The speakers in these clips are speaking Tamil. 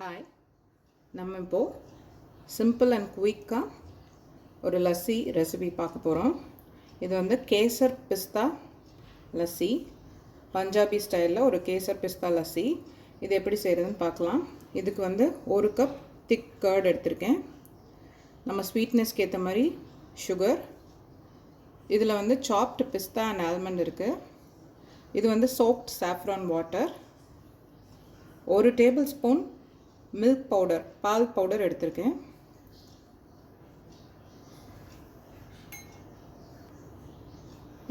ஹாய் நம்ம இப்போது சிம்பிள் அண்ட் குயிக்காக ஒரு லஸ்ஸி ரெசிபி பார்க்க போகிறோம் இது வந்து கேசர் பிஸ்தா லஸ்ஸி. பஞ்சாபி ஸ்டைலில் ஒரு கேசர் பிஸ்தா லஸ்ஸி. இது எப்படி செய்கிறதுன்னு பார்க்கலாம். இதுக்கு வந்து ஒரு கப் திக் கர்டு எடுத்திருக்கேன். நம்ம ஸ்வீட்னஸ்க்கு ஏற்ற மாதிரி சுகர் இதில் வந்து சாப்டு பிஸ்தா அண்ட் ஆல்மண்ட் இருக்குது இது வந்து சோப்ட் சாஃப்ரான் வாட்டர் ஒரு டேபிள் ஸ்பூன் மில்க் பவுடர் பால் பவுடர் எடுத்திருக்கேன்.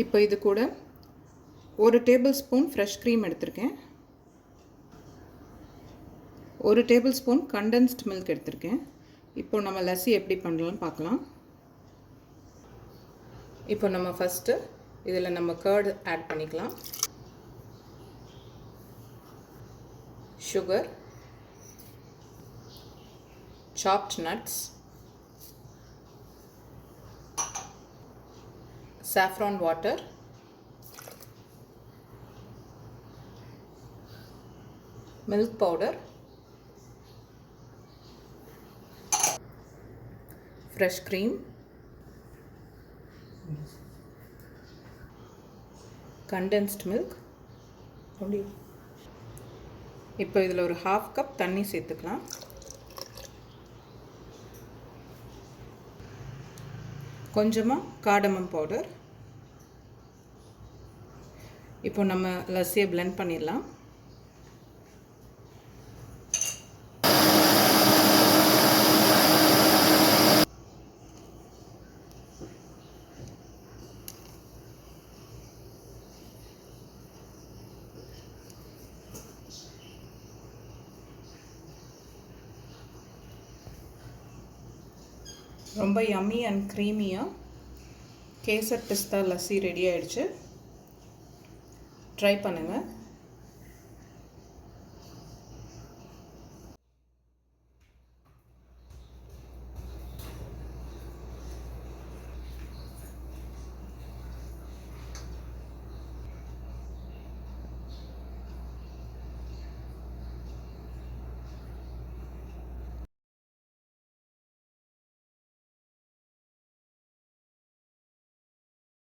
இப்போ இது கூட ஒரு டேபிள் ஸ்பூன் ஃப்ரெஷ் க்ரீம் எடுத்திருக்கேன். ஒரு டேபிள் ஸ்பூன் கண்டென்ஸ்ட் மில்க் எடுத்திருக்கேன். இப்போ நம்ம லஸ்ஸி எப்படி பண்ணலாம்னு பார்க்கலாம். இப்போ நம்ம ஃபஸ்ட்டு இதில் நம்ம கர்டு ஆட் பண்ணிக்கலாம். Sugar chopped nuts, saffron water, milk powder, fresh cream, condensed milk. only இப்போ இதில் ஒரு ஹாஃப் கப் தண்ணி சேர்த்துக்கலாம் கொஞ்சமாக காடமம் பவுடர் இப்போ நம்ம லஸ்ஸியை பிளெண்ட் பண்ணிடலாம். ரொம்ப யம்மி அண்ட் க்ரீமியாக கேசர் பிஸ்தா லஸ்ஸி ரெடி ஆயிடுச்சு. ட்ரை பண்ணுங்கள்